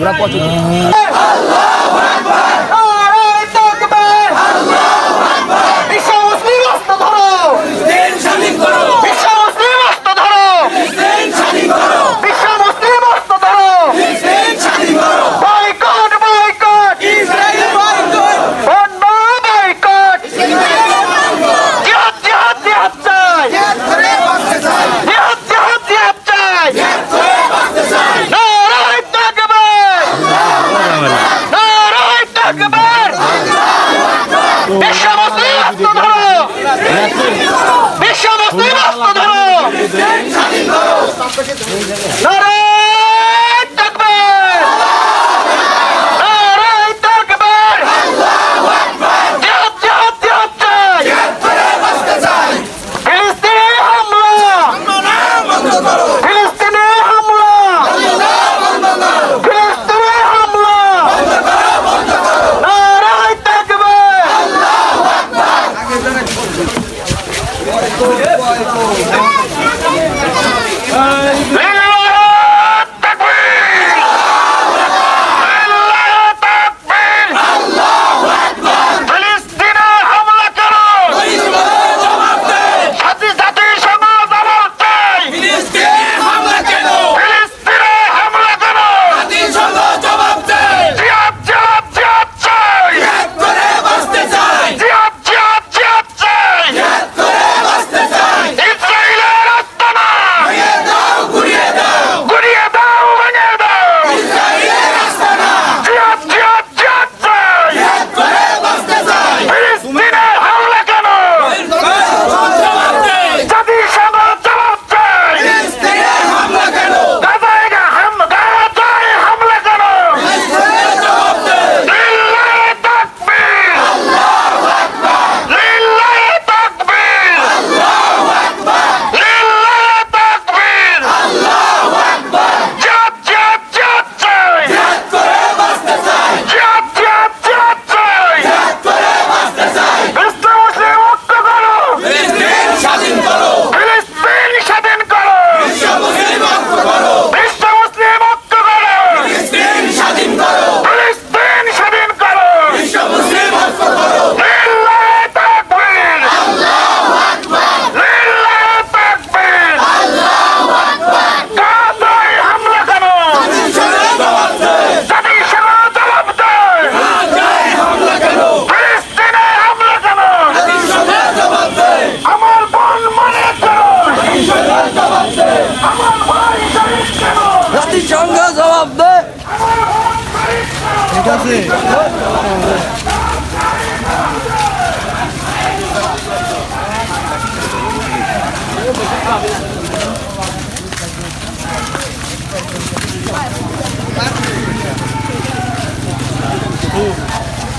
ওরা পছন্দ বিশ্ব মুসলিম হস্ত ধরো বিশ্ব মুসলিম হস্ত ধরো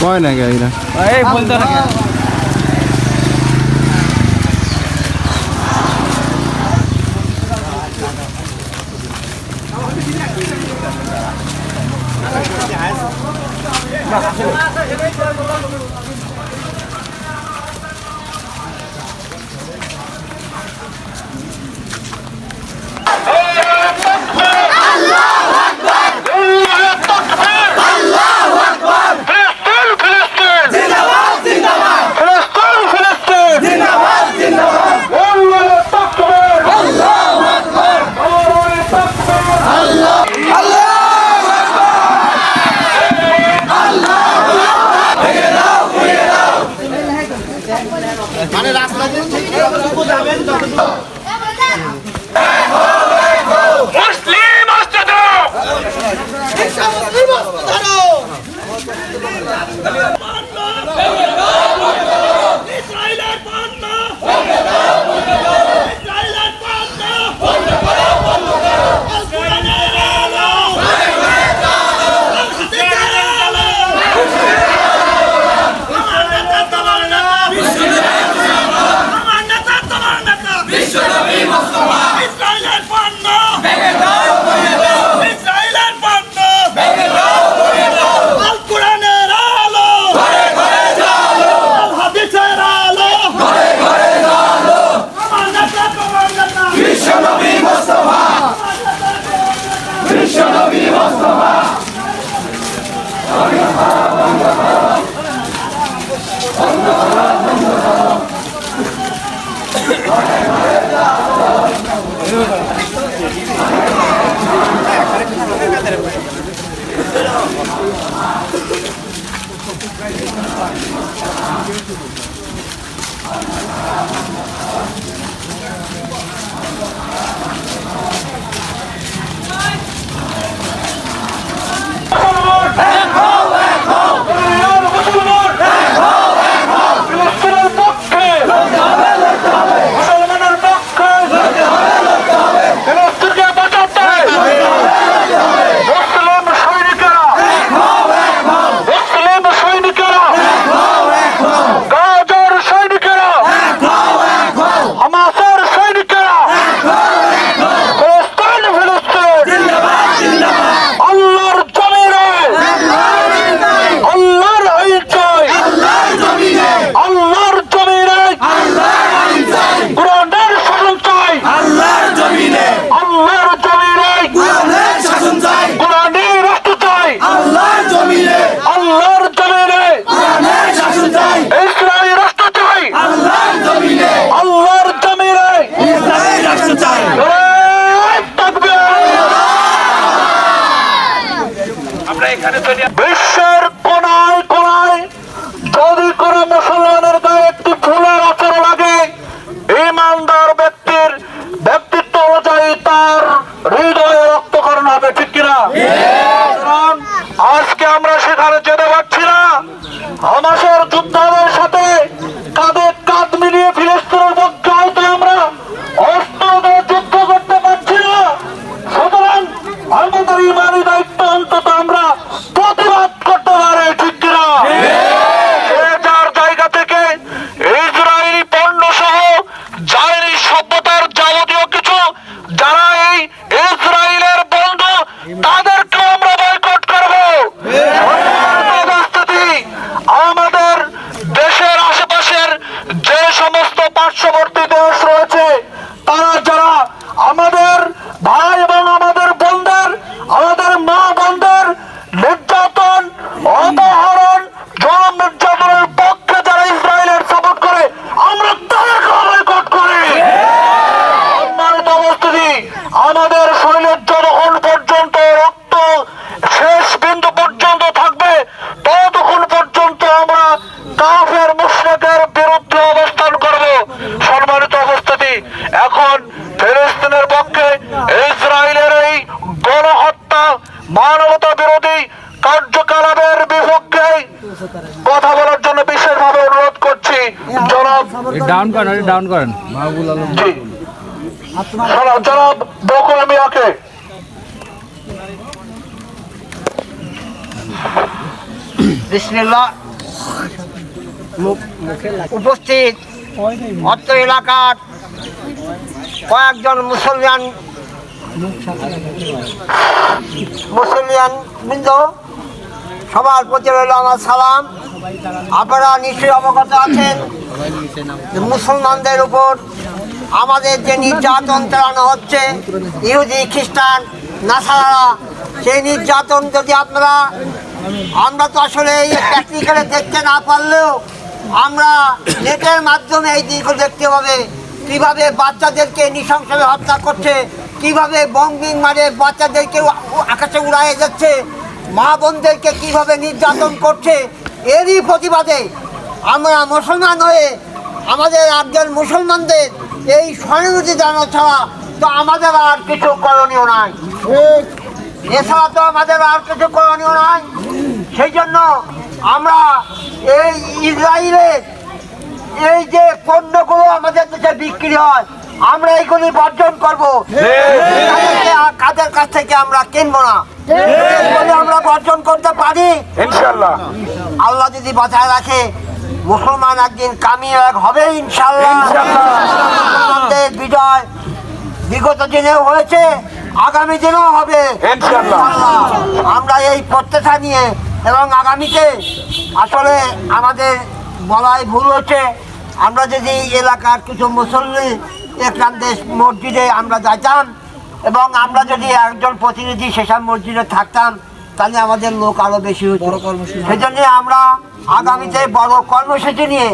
কয় না গাইরা? এই বলতে 你找个师傅咋的你找个 আল্লাহর জমিনে সমস্ত পার্শ্ববর্তী দেশ রয়েছে, তারা যারা আমাদের ভাই এবং আমাদের বোনদের, আমাদের মা বোনদের নির্যাতন, অপহরণ জনম নির্যাতনের পক্ষে যারা ইসরায়েলের সাপোর্ট করে, আমরা তাদেরকে বয়কট করি। সম্মানিত উপস্থিতি, আমাদের কথা বলার জন্য বিশেষভাবে অনুরোধ করছি জনাব ডাউন করেন ডাউন করেন। মাহবুল আলম জনাব বকুল মিয়াকে। বিসমিল্লাহ। উপস্থিত অত্র এলাকার কয়েকজন মুসলমান মুসলমান বৃন্দ সবার প্রতি রইল আমার সালাম। আপনারা নিশ্চয়ই অবগত আছেন মুসলমানদের উপর আমাদের যে নির্যাতন চালানো হচ্ছে, ইহুদি, খ্রিস্টান নাসারা সেই নির্যাতন যদি আপনারা, আমরা তো আসলে এই প্র্যাকটিক্যালে দেখতে না পারলেও আমরা নেটের মাধ্যমে এই দিকগুলো দেখতে হবে কীভাবে বাচ্চাদেরকে নৃশংসভাবে হত্যা করছে, কীভাবে বম্বিং মারে বাচ্চাদেরকে আকাশে উড়ায়ে যাচ্ছে মা বোনদেরকে কীভাবে নির্যাতন করছে, এরই প্রতিবাদে আমরা মুসলমান হয়ে আমাদের একজন মুসলমানদের এই সহানুভূতি জানানো ছাড়া তো আমাদের আর কিছু করণীয় নাই। এছাড়া তো আমাদের আর কিছু করণীয় নাই। সেই জন্য আমরা এই ইসরায়েলের এই যে পণ্যগুলো আমাদের দেশে বিক্রি হয় আমরা এইগুলি বর্জন করব। কাদের কাছ থেকে আমরা কিনবো না? আমরা বর্জন করতে পারি। ইনশাল্লাহ আল্লাহ যদি বাঁচায় রাখে মুসলমান একদিন কামিয়াব হবে ইনশাল্লাহ মুসলমানদের বিজয় বিগত দিনেও হয়েছে আগামী দিনেও হবে। আমরা এই প্রত্যাশা নিয়ে এবং আগামীতে আসলে আমাদের বলাই ভুল হচ্ছে আমরা যদি এলাকার কিছু মুসল্লি একরাম দেশ মসজিদে আমরা যাইতাম এবং আমরা যদি একজন প্রতিনিধি সেসব মসজিদে থাকতাম তাহলে আমাদের লোক আরও বেশি হতো সেই জন্য আমরা আগামীতে বড় কর্মসূচি নিয়ে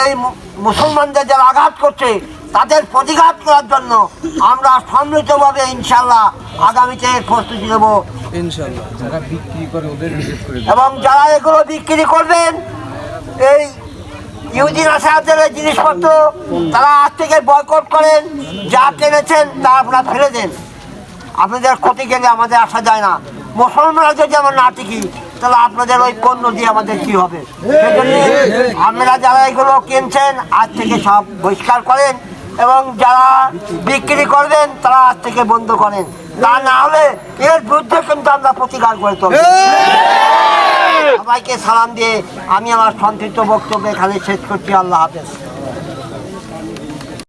এই মুসলমানদের যারা আঘাত করছে তাদের প্রতিঘাত করার জন্য আমরা সম্মিলিতভাবে ইনশাল্লাহ আগামীতে প্রস্তুতি নেব। এবং যারা এগুলো বিক্রি করবেন এই ইউজিন এই জিনিসপত্র তারা আজ থেকে বয়কট করেন, যা কিনেছেন তা আপনারা ফেলে দেন। আপনাদের ক্ষতি গেলে আমাদের আসা যায় না। মুসলমানরা যদি আমরা না টিকি, তাহলে আপনাদের ওই পণ্য দিয়ে আমাদের কি হবে? সেজন্য আপনারা যারা এগুলো কিনছেন, আজ থেকে সব বহিষ্কার করেন এবং যারা বিক্রি করবেন, তারা আজ থেকে বন্ধ করেন। তা না হলে এর বিরুদ্ধে কিন্তু আমরা প্রতিকার করে তুলব। সবাইকে সালাম দিয়ে আমি আমার সংক্ষিপ্ত বক্তব্য এখানে শেষ করছি। আল্লাহ হাফেজ।